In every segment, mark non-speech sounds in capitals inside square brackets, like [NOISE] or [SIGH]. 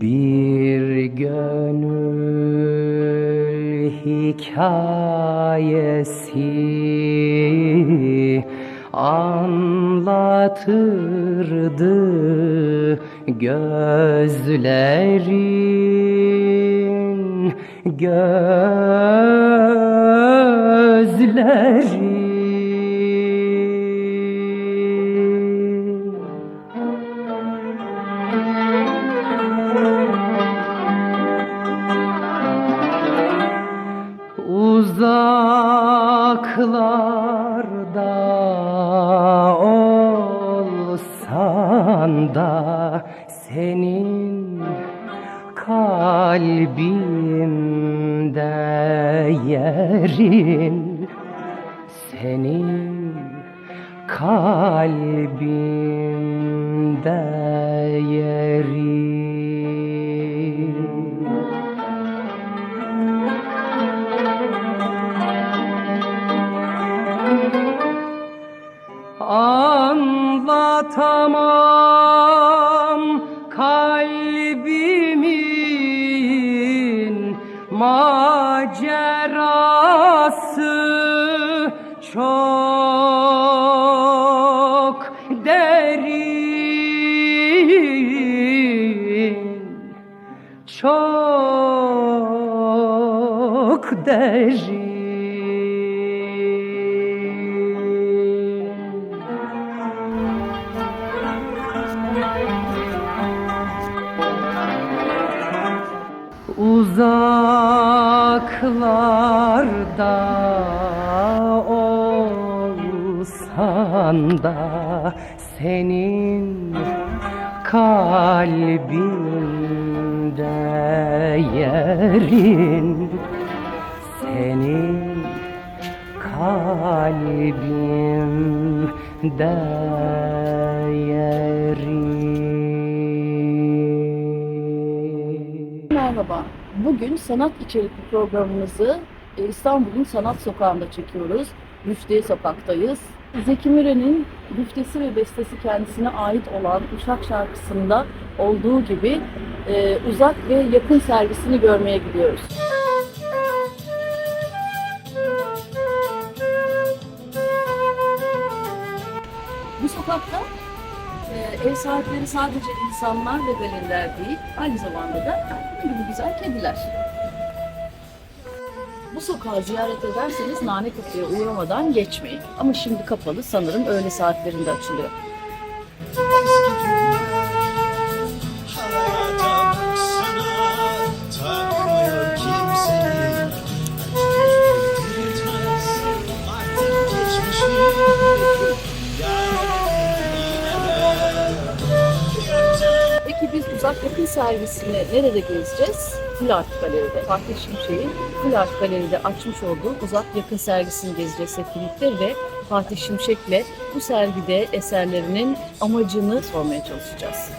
Bir gönül hikayesi anlatırdı gözlerin gözlerin Uzaklarda olsan da senin kalbimde yerin senin kalbimde çok derin Uzaklarda olsan da senin kalbinde yerin yerin Merhaba. Bugün sanat içerikli programımızı e, İstanbul'un Sanat Sokağı'nda çekiyoruz. Müftiye Sokak'tayız. Zeki Müren'in güftesi ve bestesi kendisine ait olan Uşak şarkısında olduğu gibi e, uzak ve yakın servisini görmeye gidiyoruz. Ev sahipleri sadece insanlar ve galeriler değil, aynı zamanda da gibi güzel kediler. Bu sokağı ziyaret ederseniz Nane Kapı'ya uğramadan geçmeyin. Ama şimdi kapalı, sanırım öğle saatlerinde açılıyor. Uzak yakın servisini nerede gezeceğiz? Flart Galeri'de. Fatih Şimşek'in Flart Galeri'de açmış olduğu uzak yakın servisini gezeceğiz hep birlikte ve Fatih Şimşek'le bu sergide eserlerinin amacını sormaya çalışacağız.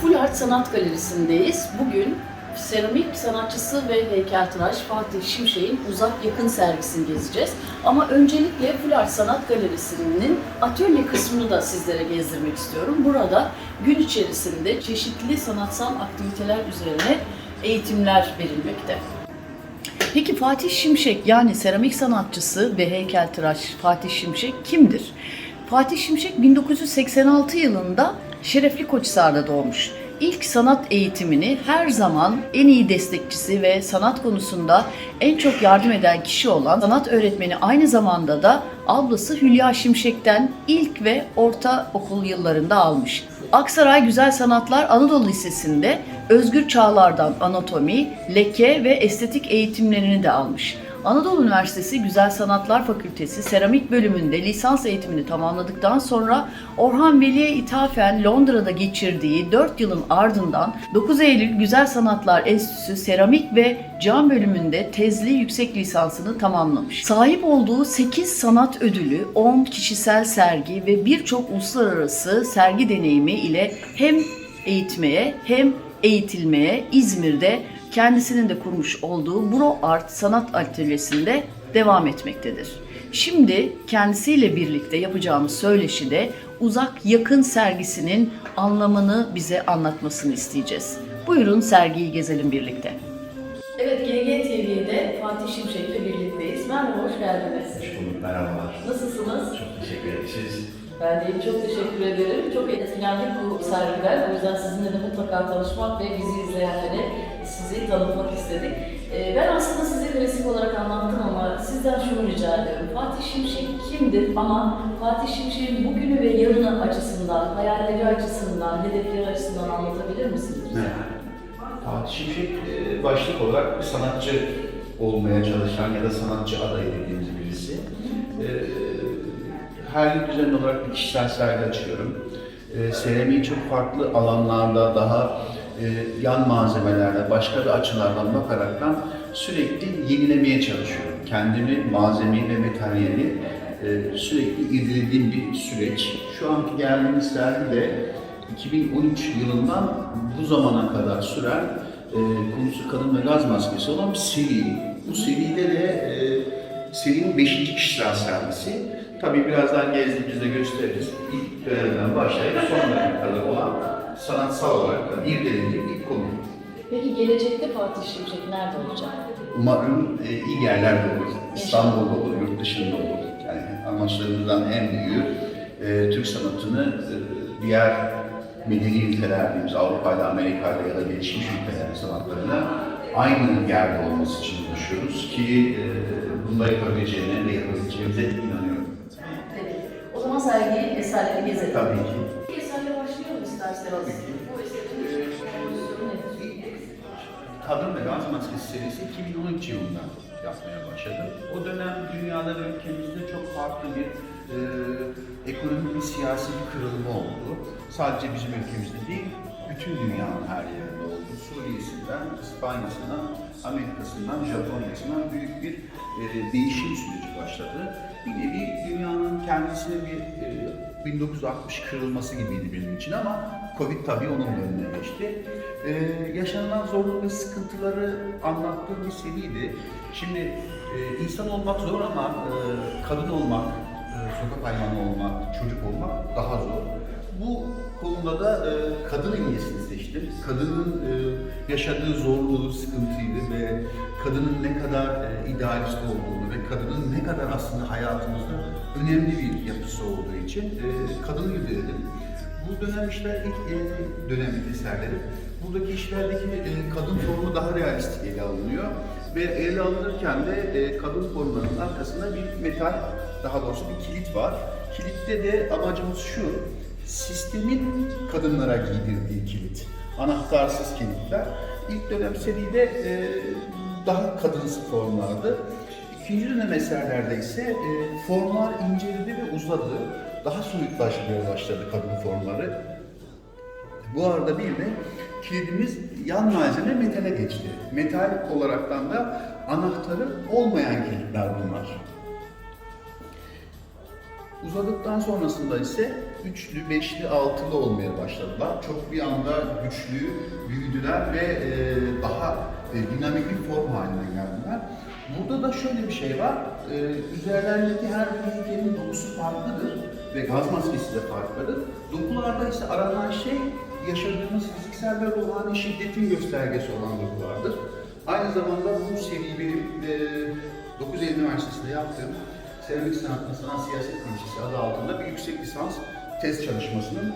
Full Art Sanat Galerisi'ndeyiz. Bugün seramik sanatçısı ve heykeltıraş Fatih Şimşek'in uzak yakın servisini gezeceğiz. Ama öncelikle Full Art Sanat Galerisi'nin atölye kısmını da sizlere gezdirmek istiyorum. Burada gün içerisinde çeşitli sanatsal aktiviteler üzerine eğitimler verilmekte. Peki Fatih Şimşek yani seramik sanatçısı ve heykeltıraş Fatih Şimşek kimdir? Fatih Şimşek 1986 yılında Şerefli Koçhisar'da doğmuş. İlk sanat eğitimini her zaman en iyi destekçisi ve sanat konusunda en çok yardım eden kişi olan sanat öğretmeni aynı zamanda da ablası Hülya Şimşek'ten ilk ve orta okul yıllarında almış. Aksaray Güzel Sanatlar Anadolu Lisesi'nde Özgür Çağlar'dan anatomi, leke ve estetik eğitimlerini de almış. Anadolu Üniversitesi Güzel Sanatlar Fakültesi Seramik bölümünde lisans eğitimini tamamladıktan sonra Orhan Veli'ye ithafen Londra'da geçirdiği 4 yılın ardından 9 Eylül Güzel Sanatlar Enstitüsü Seramik ve Cam bölümünde tezli yüksek lisansını tamamlamış. Sahip olduğu 8 sanat ödülü, 10 kişisel sergi ve birçok uluslararası sergi deneyimi ile hem eğitmeye hem eğitilmeye İzmir'de kendisinin de kurmuş olduğu Bro Art Sanat Atölyesi'nde devam etmektedir. Şimdi kendisiyle birlikte yapacağımız söyleşide uzak yakın sergisinin anlamını bize anlatmasını isteyeceğiz. Buyurun sergiyi gezelim birlikte. Evet, GG TV'de Fatih Şimşek'le birlikteyiz. Merhaba, hoş geldiniz. Hoş bulduk, merhabalar. Nasılsınız? Çok teşekkür ederim. Siz? Ben de çok teşekkür ederim. Çok etkilendik bu sergiden. O yüzden sizinle de mutlaka tanışmak ve bizi izleyenlere sizi tanıtmak istedik. Ee, Ben aslında size klasik olarak anlattım ama sizden şunu rica ediyorum. Fatih Şimşek kimdir ama Fatih Şimşek'in bugünü ve yarını açısından, hayalleri açısından, hedefleri açısından anlatabilir misiniz? Fatih Şimşek e, başlık olarak bir sanatçı olmaya çalışan ya da sanatçı adayı dediğimiz birisi. E, Her yıl düzenli olarak bir kişisel sergi açıyorum. E, Seramiği çok farklı alanlarda daha e, yan malzemelerle, başka bir açılardan bakaraktan sürekli yenilemeye çalışıyorum. Kendimi, malzemeyi ve materyali e, sürekli irdelediğim bir süreç. Şu anki geldiğimiz sergi de 2013 yılından bu zamana kadar süren e, konusu kadın ve gaz maskesi olan bir seri. Bu seride de e, serinin 5. kişisel sergisi. Tabii birazdan gezdiğimizde gösteririz. İlk dönemden başlayıp son döneme kadar olan sanatsal olarak da irdelediğim ilk konu. Peki gelecekte Fatih Şimşek nerede olacak? Umarım e, iyi yerlerde olur. İstanbul'da olur, yurt dışında olur. Yani amaçlarımızdan en büyüğü e, Türk sanatını e, diğer medeni ülkeler dediğimiz Avrupa ile Amerika ile ya da gelişmiş ülkelerin sanatlarına aynı yerde olması için uğraşıyoruz ki e, bunda yapabileceğine ve yapabileceğimize inanıyorum. O sergiyi, eserleri gezelim. Tabii ki. Bir eserle başlayalım isterseniz. Bu eserin kompozisyonu nedir? Kadın ve Gaz Maskesi serisi 2013 yılında yapmaya başladım. O dönem dünyada ve ülkemizde çok farklı bir e, ekonomik ve siyasi bir kırılma oldu. Sadece bizim ülkemizde değil, bütün dünyanın her yerinde oldu. Suriye'sinden, İspanya'sından, Amerika'sından, Japonya'sından büyük bir e, değişim süreci başladı. Bir nevi dünyanın kendisine bir e, 1960 kırılması gibiydi benim için ama Covid tabii onun önüne geçti. Ee, yaşanılan zorluk ve sıkıntıları anlattığım bir seriydi. Şimdi e, insan olmak zor ama e, kadın olmak, e, sokak hayvanı olmak, çocuk olmak daha zor. Bu konuda da e, kadın imgesini Kadının e, yaşadığı zorluğu, sıkıntıyı ve kadının ne kadar e, idealist olduğunu ve kadının ne kadar aslında hayatımızda önemli bir yapısı olduğu için e, kadını irdeledim. Bu dönem işte ilk e, dönem eserleri. Buradaki işlerdeki e, kadın formu daha realistik ele alınıyor. Ve ele alınırken de e, kadın formlarının arkasında bir metal, daha doğrusu bir kilit var. Kilitte de amacımız şu, sistemin kadınlara giydirdiği kilit. Anahtarsız kilitler. İlk dönem seride e, daha kadınsı formlardı. İkinci dönem eserlerde ise e, formlar inceledi ve uzadı. Daha soyutlaşmaya başladı kadın formları. Bu arada bir de kilidimiz yan malzeme metale geçti. Metal olaraktan da anahtarı olmayan kilitler bunlar. Uzadıktan sonrasında ise üçlü, beşli, altılı olmaya başladılar. Çok bir anda güçlü, büyüdüler ve e, daha e, dinamik bir form haline geldiler. Burada da şöyle bir şey var, e, üzerlerindeki her bir heykelin dokusu farklıdır ve gaz maskesi de farklıdır. Dokularda ise aranan şey yaşadığımız fiziksel ve ruhani şiddetin göstergesi olan dokulardır. Aynı zamanda bu seri benim e, 9 Eylül Üniversitesi'nde yaptığım Seramik Sanat ve Sanat Siyaset Bilgisi adı altında bir yüksek lisans tez çalışmasının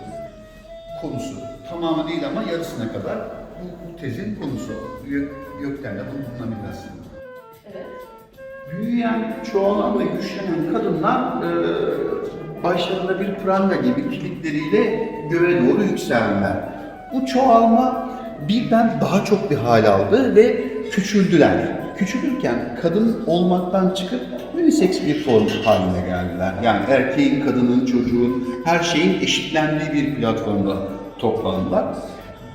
konusu. Tamamı değil ama yarısına kadar bu, bu tezin konusu. Gök, gökten de bulunabilirsin. Evet. Büyüyen, çoğalan ve güçlenen kadınlar e, başlarında bir pranga gibi kilitleriyle göğe doğru yükseldiler. Bu çoğalma birden daha çok bir hal aldı ve küçüldüler. Küçülürken kadın olmaktan çıkıp unisex bir form haline geldiler. Yani erkeğin, kadının, çocuğun, her şeyin eşitlendiği bir platformda toplandılar.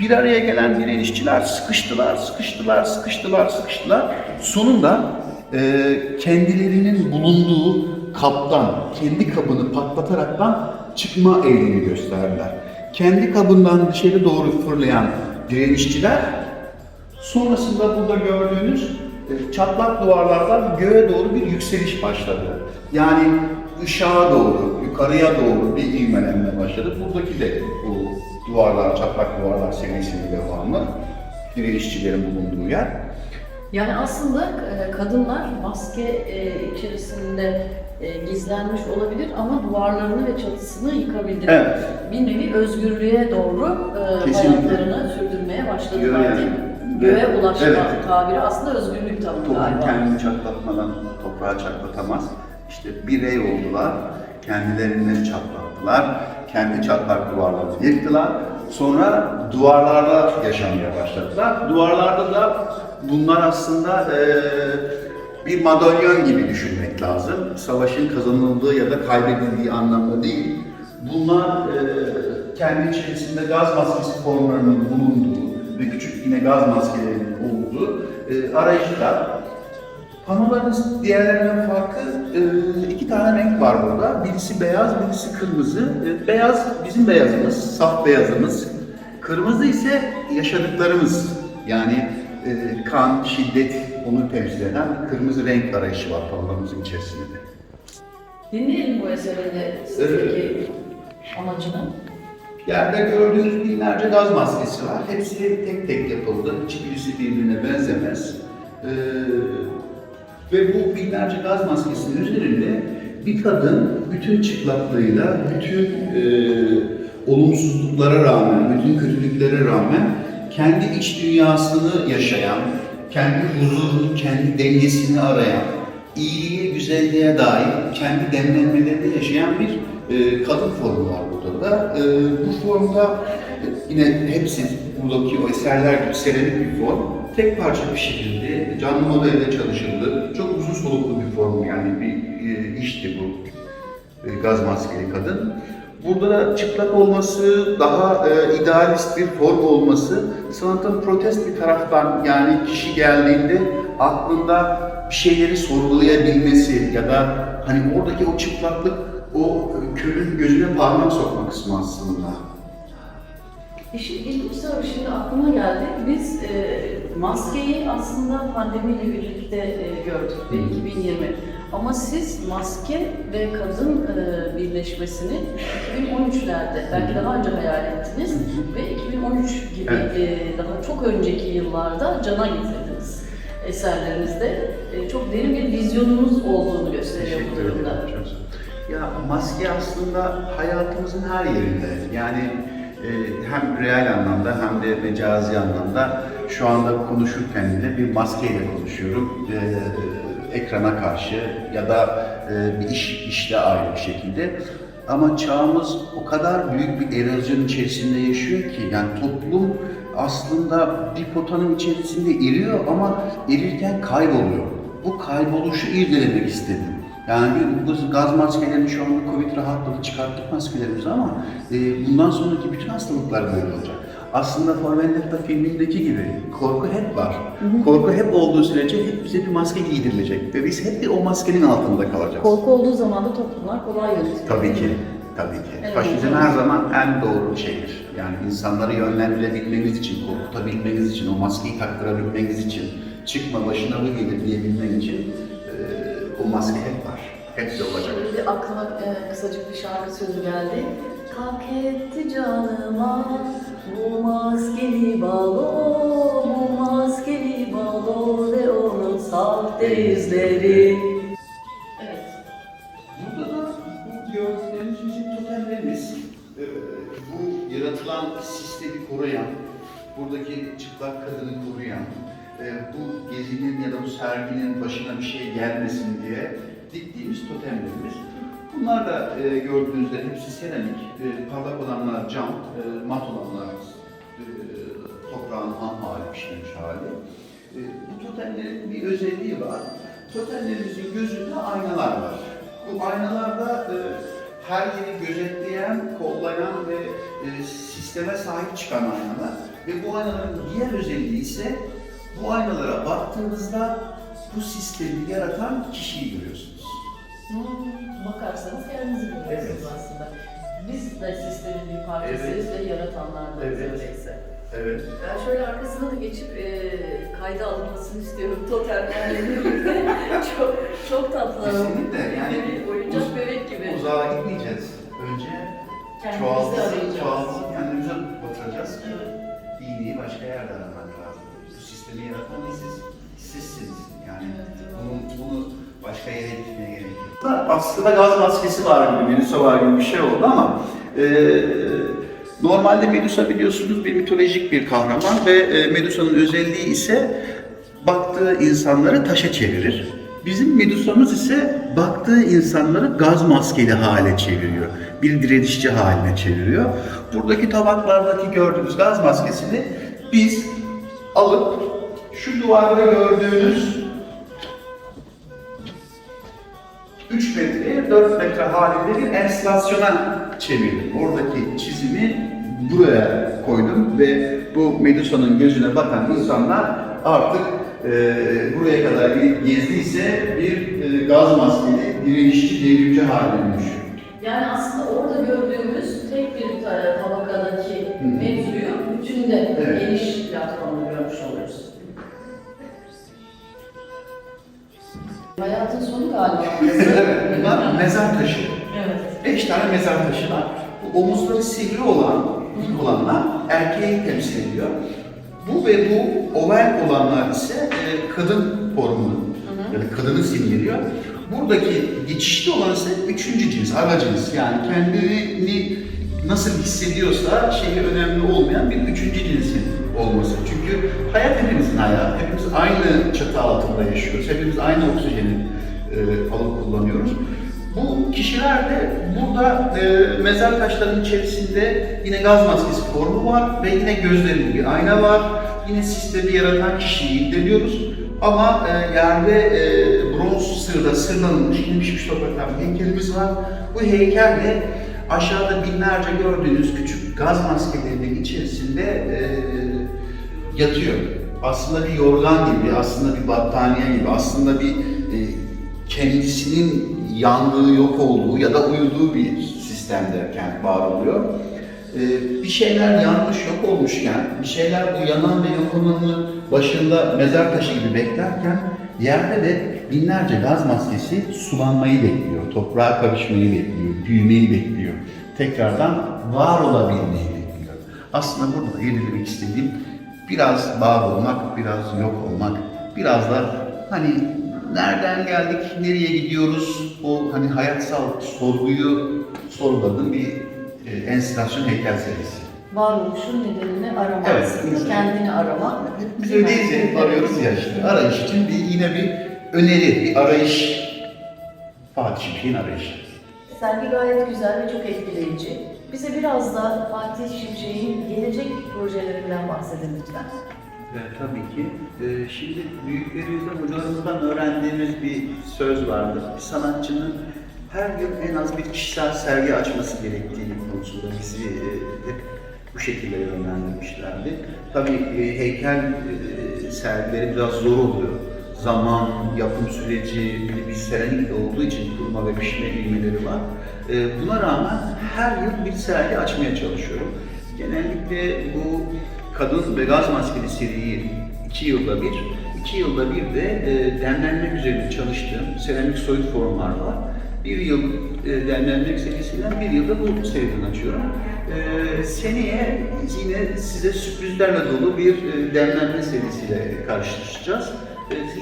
Bir araya gelen direnişçiler sıkıştılar, sıkıştılar, sıkıştılar, sıkıştılar. Sonunda e, kendilerinin bulunduğu kaptan, kendi kabını patlataraktan çıkma eğilimi gösterdiler. Kendi kabından dışarı doğru fırlayan direnişçiler Sonrasında burada gördüğünüz çatlak duvarlardan göğe doğru bir yükseliş başladı. Yani ışığa doğru, yukarıya doğru bir ivmelenme başladı. Buradaki de bu duvarlar, çatlak duvarlar serisinin devamı. Direnişçilerin bulunduğu yer. Yani aslında e, kadınlar maske içerisinde e, gizlenmiş olabilir ama duvarlarını ve çatısını yıkabildiler. Evet. Bir nevi özgürlüğe doğru e, Kesinlikle. hayatlarını sürdürmeye başladılar değil mi? Göğe ulaşma Evet. tabiri aslında özgürlük tanımı Toplum galiba. kendini çatlatmadan toprağa çatlatamaz. İşte birey oldular, kendilerini çatlattılar, kendi çatlak duvarlarını yıktılar. Sonra duvarlarda yaşamaya başladılar. Duvarlarda da bunlar aslında eee, bir madalyon gibi düşünmek lazım. Savaşın kazanıldığı ya da kaybedildiği anlamda değil. Bunlar eee, kendi içerisinde gaz maskesi formlarının bulunduğu ve küçük yine gaz maskelerinin olduğu eee, arayışlar. Panoların diğerlerinden farkı e, iki tane renk var burada. Birisi beyaz, birisi kırmızı. E, Beyaz bizim beyazımız, saf beyazımız. Kırmızı ise yaşadıklarımız. Yani e, kan, şiddet onu temsil eden kırmızı renk arayışı var panolarımızın içerisinde. Dinleyelim bu eserin de sizdeki amacını. Yerde gördüğünüz binlerce gaz maskesi var. Hepsi tek tek yapıldı. Hiçbirisi birbirine benzemez. Ee, ve bu binlerce gaz maskesinin üzerinde bir kadın bütün çıplaklığıyla, bütün e, olumsuzluklara rağmen, bütün kötülüklere rağmen kendi iç dünyasını yaşayan, kendi huzurunu, kendi dengesini arayan, iyiliğe, güzelliğe dair kendi demlenmelerini yaşayan bir e, kadın formu var burada da. E, bu formda e, yine hepsi buradaki o eserler gibi seramik bir form. Tek parça pişirildi, canlı modelde çalışıldı. Çok uzun soluklu bir form yani bir e, işti bu e, gaz maskeli kadın. Burada da çıplak olması, daha e, idealist bir form olması, sanatın protest bir taraftan yani kişi geldiğinde aklında bir şeyleri sorgulayabilmesi ya da hani oradaki o çıplaklık o körün gözüne parmak sokma kısmı aslında. İşin ilginç tarafı şimdi aklıma geldi. Biz e, maskeyi aslında pandemiyle birlikte e, gördük ve 2020. Ama siz maske ve kadın e, birleşmesini 2013'lerde belki daha önce hayal ettiniz ve 2013 gibi Evet. e, daha çok önceki yıllarda cana getirdiniz eserlerinizde. E, çok derin bir vizyonunuz olduğunu gösteriyor bu durumda. Ya maske aslında hayatımızın her yerinde. Yani e, hem real anlamda hem de mecazi anlamda şu anda konuşurken bile bir maskeyle konuşuyorum. E, ekrana karşı ya da e, bir iş işte ayrı bir şekilde. Ama çağımız o kadar büyük bir erozyonun içerisinde yaşıyor ki yani toplum aslında bir potanın içerisinde eriyor ama erirken kayboluyor. Bu kayboluşu irdelemek istedim. Yani bu gaz maskelerinin şu anda Covid rahatladı çıkarttık maskelerimizi ama e, bundan sonraki bütün hastalıklar böyle olacak. Aslında For Vendetta filmindeki gibi korku hep var. Korku hep olduğu sürece hep bize bir maske giydirilecek ve biz hep bir o maskenin altında kalacağız. Korku olduğu zaman da toplumlar kolay yönetilir. Tabii ki, tabii ki. Evet. Faşizm her zaman en doğru şeydir. Yani insanları yönlendirebilmeniz için, korkutabilmeniz için, o maskeyi taktırabilmeniz için, çıkma başına bu gelir diyebilmen için e, o maske hep var. Hep de olacak. Şimdi aklıma e, kısacık bir şarkı sözü geldi. Kalk etti canıma bu maskeli balo, bu maskeli balo ve onun sahte izleri. Evet. Burada da bu gördükleriniz bizim totemlerimiz. Ee, bu yaratılan sistemi koruyan, buradaki çıplak kadını koruyan, e, bu gezinin ya da bu serginin başına bir şey gelmesin diye diktiğimiz totemlerimiz. Bunlar da e, gördüğünüzde hepsi seramik, e, parlak olanlar cam, e, mat olanlar e, toprağın ham hali, pişmemiş hali. E, bu totemlerin bir özelliği var. Totemlerimizin gözünde aynalar var. Bu aynalarda e, her yeri gözetleyen, kollayan ve e, sisteme sahip çıkan aynalar. Ve bu aynaların diğer özelliği ise bu aynalara baktığınızda bu sistemi yaratan kişiyi görüyorsunuz. Bakarsanız kendinizi görüyorsunuz Evet. aslında. Biz de sistemin bir parçasıyız ve yaratanlar da Evet. öyleyse. Evet. Ben şöyle arkasına da geçip e, kayda alınmasını istiyorum totemlerle [LAUGHS] birlikte. çok, çok tatlı. Kesinlikle yani oyuncak uz- bebek gibi. Uzağa gitmeyeceğiz. Önce Kendimizi çoğaltısı, çoğaltısı kendimize batıracağız ki Evet. iyiliği başka yerde aramak lazım. Bu sistemi yaratan siz, sizsiniz. Yani Evet, bunu, bunu başka yere gitmeye gerek yok. Aslında gaz maskesi var gibi, Medusa var gibi bir şey oldu ama e, normalde Medusa biliyorsunuz bir mitolojik bir kahraman ve e, Medusa'nın özelliği ise baktığı insanları taşa çevirir. Bizim Medusa'mız ise baktığı insanları gaz maskeli hale çeviriyor. Bir direnişçi haline çeviriyor. Buradaki tabaklardaki gördüğünüz gaz maskesini biz alıp şu duvarda gördüğünüz 4 metre halinde bir enstallasyona çevirdim. Oradaki çizimi buraya koydum ve bu Medusa'nın gözüne bakan insanlar artık e, buraya kadar gezdiyse bir e, gaz maskeli direnişçi devrimci haline dönüşüyor. Yani aslında orada gördüğümüz tek bir tabakadaki Hı. mevzuyu bütünde Evet. geniş platformda Hayatın sonu galiba. [LAUGHS] evet, bunlar mezar taşı. evet. Beş tane mezar taşı var. Bu omuzları sivri olan, dik olanlar erkeği temsil ediyor. Bu ve bu oval olanlar ise e, kadın formunu ya da kadını simgeliyor. Buradaki geçişli olan ise üçüncü cins, ara cins. Yani kendini nasıl hissediyorsa şeyi önemli olmayan bir üçüncü cinsin olması. Çünkü hayat hepimizin hayatı. Hepimiz aynı çatı altında yaşıyoruz. Hepimiz aynı oksijeni e, alıp kullanıyoruz. Bu kişiler de burada e, mezar taşlarının içerisinde yine gaz maskesi formu var ve yine gözlerinde bir ayna var. Yine sistemi yaratan kişiyi irdeliyoruz. Ama e, yerde e, bronz sırda sırlanılmış, inmişmiş topraktan bir heykelimiz var. Bu heykelle aşağıda binlerce gördüğünüz küçük gaz maskelerinin içerisinde e, yatıyor. Aslında bir yorgan gibi, aslında bir battaniye gibi, aslında bir e, kendisinin yandığı, yok olduğu ya da uyuduğu bir sistemderken var oluyor. E, bir şeyler yanlış yok olmuşken, bir şeyler bu yanan ve yok olanın başında mezar taşı gibi beklerken yerde de binlerce gaz maskesi sulanmayı bekliyor, toprağa karışmayı bekliyor, büyümeyi bekliyor. Tekrardan var olabilmeyi bekliyor. Aslında burada da yenilemek istediğim biraz var olmak, biraz yok olmak, biraz da hani nereden geldik, nereye gidiyoruz, o hani hayatsal sorguyu sorguladığım bir e, enstalasyon heykel serisi. Varoluşun nedenini arama Evet, kendini arama. Biz ya, arıyoruz ya işte. Arayış için bir yine bir öneri, bir arayış. Fatih Şimşek'in arayışı. Sergi gayet güzel ve çok etkileyici. Bize biraz da Fatih Şimşek'in gelecek projelerinden bahsedin lütfen. Evet, tabii ki. Ee, şimdi büyüklerimizden, hocalarımızdan öğrendiğimiz bir söz vardır. Bir sanatçının her yıl en az bir kişisel sergi açması gerektiği konusunda bizi e, hep bu şekilde yönlendirmişlerdi. Tabii e, heykel e, sergileri biraz zor oluyor. Zaman, yapım süreci, bir seramik olduğu için kurma ve pişme ilmeleri var. E, buna rağmen her yıl bir sergi açmaya çalışıyorum. Genellikle bu kadın ve gaz maskeli seriyi iki yılda bir, iki yılda bir de e, demlenmek üzerine çalıştığım seramik soyut formlar var. Bir yıl e, demlenmek serisinden bir yılda bu seriden açıyorum. E, seneye yine size sürprizlerle dolu bir demlenme serisiyle karşılaşacağız.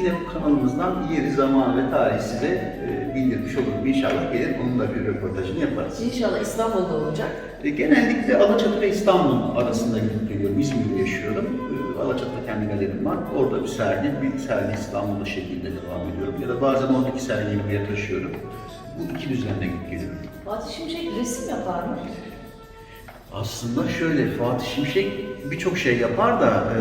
E, yine bu kanalımızdan yeri, zaman ve tarihi size e, bildirmiş olurum. İnşallah gelir onunla bir röportajını yaparız. İnşallah İstanbul'da olacak. E, Genellikle Alaçatı ve İstanbul arasında gidip geliyorum. İzmir'de yaşıyorum. E, Alaçatı'da kendi galerim var. Orada bir sergi, bir sergi İstanbul'da şekilde devam ediyorum. Ya da bazen oradaki sergiyi buraya taşıyorum. Bu iki düzenle gidip geliyorum. Fatih Şimşek resim yapar mı? Aslında şöyle, Fatih Şimşek birçok şey yapar da e,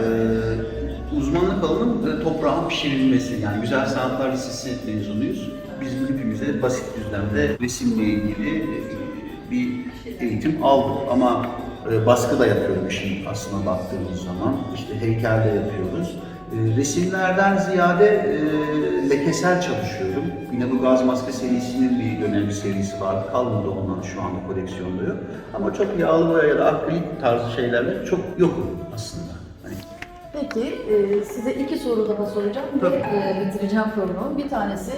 uzmanlık alanım e, toprağın pişirilmesi. Yani Güzel Sanatlar Lisesi mezunuyuz. Bizim hepimize basit düzlemde resimle ilgili e, bir eğitim aldık. Ama e, baskı da yapıyorum şimdi aslında baktığımız zaman. İşte heykel de yapıyoruz. Resimlerden ziyade lekesel çalışıyorum. Yine bu gaz maske serisinin bir dönem bir serisi vardı. Kalmadı ondan şu anda koleksiyonda yok. Ama çok yağlı boya ya da akrilik tarzı şeylerle çok yokum aslında. Peki e, size iki soru daha soracağım ve e, bitireceğim programı. Bir tanesi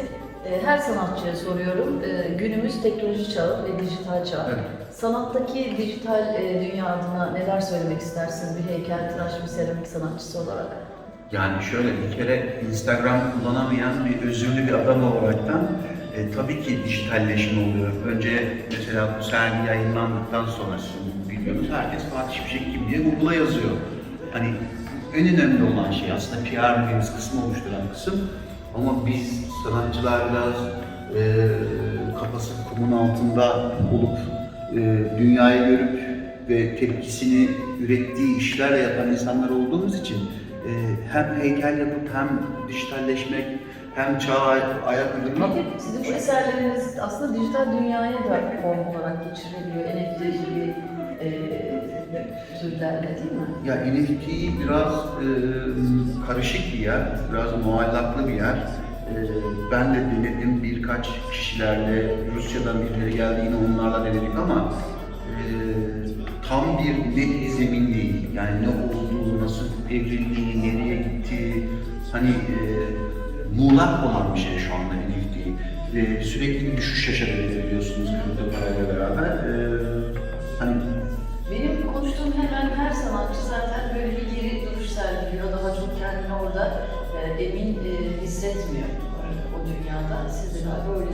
e, her sanatçıya soruyorum. E, günümüz teknoloji çağı ve dijital çağ. Evet. Sanattaki dijital e, dünya adına neler söylemek istersiniz bir heykeltıraş, bir seramik sanatçısı olarak? Yani şöyle bir kere Instagram kullanamayan bir özürlü bir adam olaraktan e, tabii ki dijitalleşme oluyor. Önce mesela bu sergi yayınlandıktan sonra biliyorsunuz herkes Fatih Şimşek kim diye Google'a yazıyor. Hani en önemli olan şey aslında PR dediğimiz kısmı oluşturan kısım. Ama biz sanatçılar biraz e, kafası kumun altında olup e, dünyayı görüp ve tepkisini ürettiği işlerle yapan insanlar olduğumuz için e, hem heykel yapıp hem dijitalleşmek hem çağa ayak uydurmak sizin bu eserleriniz aslında dijital dünyaya da form olarak geçiriliyor. NFT gibi e, türlerle değil mi? Ya NFT biraz e, karışık bir yer, biraz muallaklı bir yer. E, ben de denedim birkaç kişilerle, Rusya'dan birileri geldi yine onlarla denedik ama e, tam bir net bir zemin değil. Yani ne olduğu, nasıl evrildiği, nereye gittiği, hani e, muğlak olan bir şey şu anda NFT. E, sürekli bir düşüş yaşadığı biliyorsunuz kripto parayla beraber. E, hani hemen her sanatçı zaten böyle bir geri duruş sergiliyor. Daha çok kendini orada e, emin e, hissetmiyor o dünyada. Siz de galiba.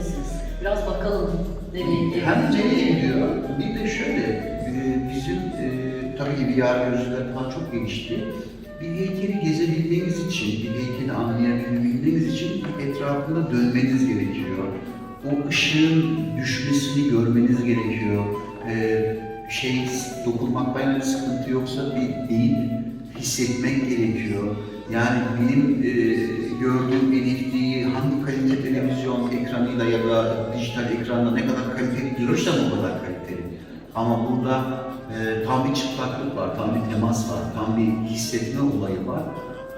Biraz bakalım nereye Hem nereye gidiyor, bir de şöyle, e, bizim e, tabii ki VR gözlüler falan çok gelişti. Bir heykeli gezebilmeniz için, bir heykeli anlayabilmeniz için etrafında dönmeniz gerekiyor. O ışığın düşmesini görmeniz gerekiyor. E, şey, dokunmaktan bir sıkıntı yoksa bir değil, hissetmek gerekiyor. Yani benim e, gördüğüm NFT'yi hangi kalite televizyon ekranıyla ya da dijital ekranda ne kadar kaliteli görürsem o kadar kaliteli. Ama burada e, tam bir çıplaklık var, tam bir temas var, tam bir hissetme olayı var.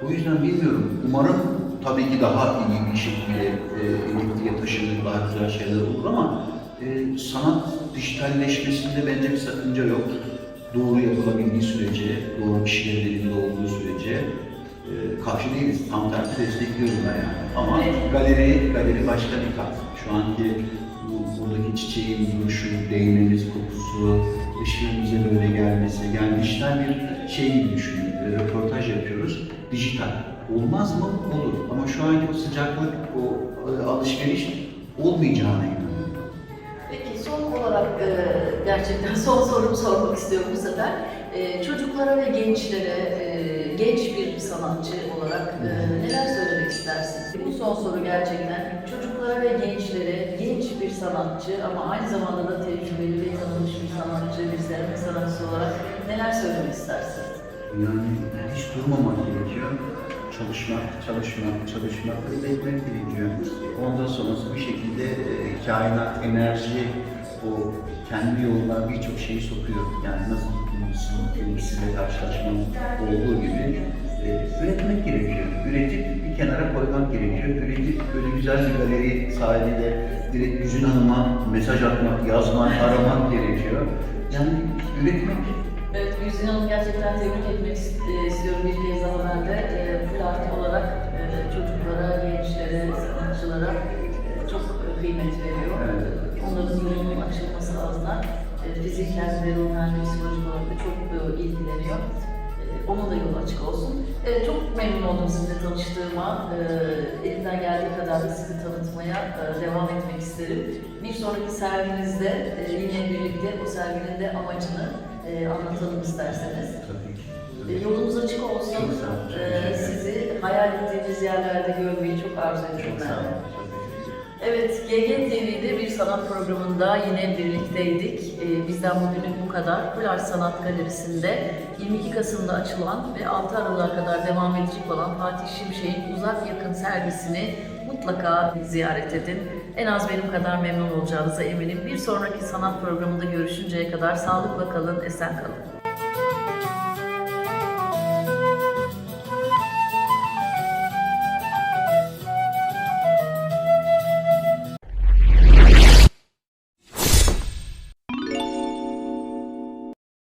O yüzden bilmiyorum. Umarım tabii ki daha iyi bir şekilde e, NFT'ye taşınır, daha güzel şeyler olur ama e, sanat dijitalleşmesinde bence bir sakınca yok. Doğru yapılabildiği sürece, doğru kişilerin elinde olduğu sürece e, karşı değiliz. Tam tersi destekliyorum ben yani. Ama galeri, galeri başka bir kat. Şu anki bu, buradaki çiçeğin duruşu, değmeniz, kokusu, ışığın bize böyle gelmesi. Yani dijital bir şey gibi düşünün. E, röportaj yapıyoruz. Dijital. Olmaz mı? Olur. Ama şu anki o sıcaklık, o e, alışveriş olmayacağına gerçekten [LAUGHS] son sorumu sormak istiyorum bu sefer. E, çocuklara ve gençlere, e, genç bir sanatçı olarak e, neler söylemek istersiniz? Bu son soru gerçekten çocuklara ve gençlere genç bir sanatçı ama aynı zamanda da tecrübeli ve tanınmış bir sanatçı, bir seramik sanatçısı olarak neler söylemek istersiniz? Yani hiç durmamak gerekiyor. Çalışmak, çalışmak, çalışmak ve beklemek gerekiyor. Ondan sonrası bir şekilde e, kainat, enerji, kendi yoluna birçok şeyi sokuyor. Yani nasıl sizin ilgisiyle karşılaşmanın olduğu gibi e, üretmek gerekiyor. Üretip bir kenara koymak gerekiyor. Üretip böyle güzel bir galeri sahibiyle direkt Güzin Hanım'a mesaj atmak, yazmak, aramak gerekiyor. Yani üretmek Evet, Güzin Hanım gerçekten tebrik etmek e, istiyorum bir kez daha ben de. E, full art olarak e, çocuklara, gençlere, sanatçılara e, çok kıymet veriyor. Evet. Onların yolunun açılması adına e, fiziken ve ruhen ve psikolojik olarak da çok e, ilgileniyor. E, onun da yolu açık olsun. Evet, çok memnun oldum sizinle tanıştığıma. E, elimden geldiği kadar da sizi tanıtmaya e, devam etmek isterim. Bir sonraki serginizde e, yine birlikte o serginin de amacını e, anlatalım isterseniz. tabii ki. E, Yolunuz açık olsun. Çok sağ olun, E, sizi hayal ettiğiniz yerlerde görmeyi çok arzu ediyorum Çok sağ olun. Evet, GG TV'de bir sanat programında yine birlikteydik. Ee, bizden bugünlük bu kadar. Plaj Sanat Galerisi'nde 22 Kasım'da açılan ve 6 Aralık'a kadar devam edecek olan Fatih Şimşek'in uzak yakın sergisini mutlaka ziyaret edin. En az benim kadar memnun olacağınıza eminim. Bir sonraki sanat programında görüşünceye kadar sağlıkla kalın, esen kalın.